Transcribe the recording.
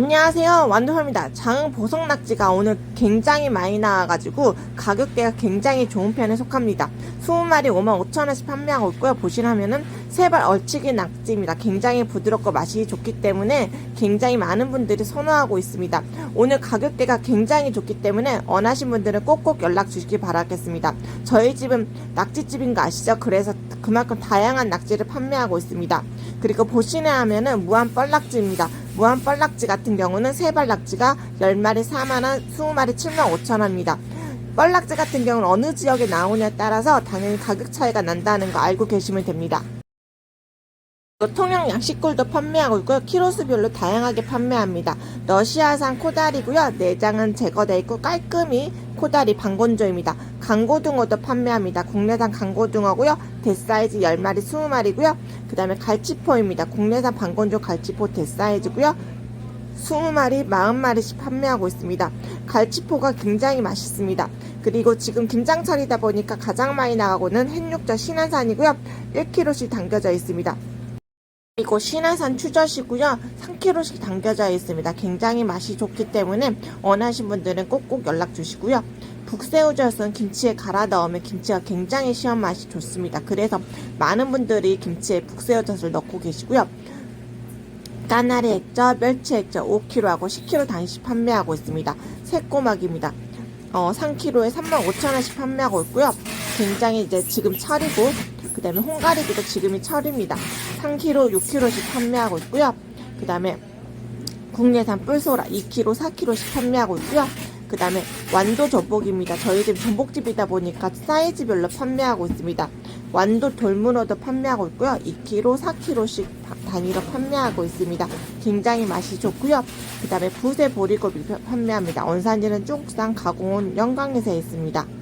안녕하세요. 완두입니다. 장흥 보석 낙지가 오늘 굉장히 많이 나와가지고 가격대가 굉장히 좋은 편에 속합니다. 20마리 55,000원씩 판매하고 있고요. 보시라면은 세발 얼치기 낙지입니다. 굉장히 부드럽고 맛이 좋기 때문에 굉장히 많은 분들이 선호하고 있습니다. 오늘 가격대가 굉장히 좋기 때문에 원하신 분들은 꼭꼭 연락 주시기 바라겠습니다. 저희 집은 낙지집인 거 아시죠? 그래서 그만큼 다양한 낙지를 판매하고 있습니다. 그리고 보시나 하면은 무한 뻘낙지입니다 무한 뻘낙지 같은 경우는 세발 낙지가 10마리 4만원, 20마리 7만 5천원입니다. 뻘낙지 같은 경우는 어느 지역에 나오냐에 따라서 당연히 가격 차이가 난다는 거 알고 계시면 됩니다. 통영 양식골도 판매하고 있고요. 키로수별로 다양하게 판매합니다. 러시아산 코다리고요. 내장은 제거되어 있고 깔끔히 코다리 방건조입니다. 강고등어도 판매합니다. 국내산 강고등어고요. 대사이즈 10마리 20마리고요. 그 다음에 갈치포입니다. 국내산 방건조 갈치포 대사이즈고요. 20마리, 40마리씩 판매하고 있습니다. 갈치포가 굉장히 맛있습니다. 그리고 지금 김장철이다 보니까 가장 많이 나가고는 햇육젓 신안산이고요. 1kg씩 담겨져 있습니다. 그리고 신화산 추젓이고요. 3kg씩 담겨져 있습니다. 굉장히 맛이 좋기 때문에 원하신 분들은 꼭꼭 연락 주시고요. 북새우젓은 김치에 갈아 넣으면 김치가 굉장히 시원 맛이 좋습니다. 그래서 많은 분들이 김치에 북새우젓을 넣고 계시고요. 까나리 액젓, 멸치 액젓 5kg하고 10kg 단위씩 판매하고 있습니다. 새꼬막입니다. 어, 3kg에 35,000원씩 판매하고 있고요. 굉장히 이제 지금 철이고, 그 다음에 홍가리비도 지금이 철입니다. 3kg, 6kg씩 판매하고 있고요. 그 다음에 국내산 뿔소라 2kg, 4kg씩 판매하고 있고요. 그 다음에 완도 전복입니다. 저희 집 전복집이다 보니까 사이즈별로 판매하고 있습니다. 완도 돌문어도 판매하고 있고요. 2kg, 4kg씩 단위로 판매하고 있습니다. 굉장히 맛이 좋고요. 그 다음에 부세 보리고기 판매합니다. 원산지는 중국산 가공은 영광에서 있습니다.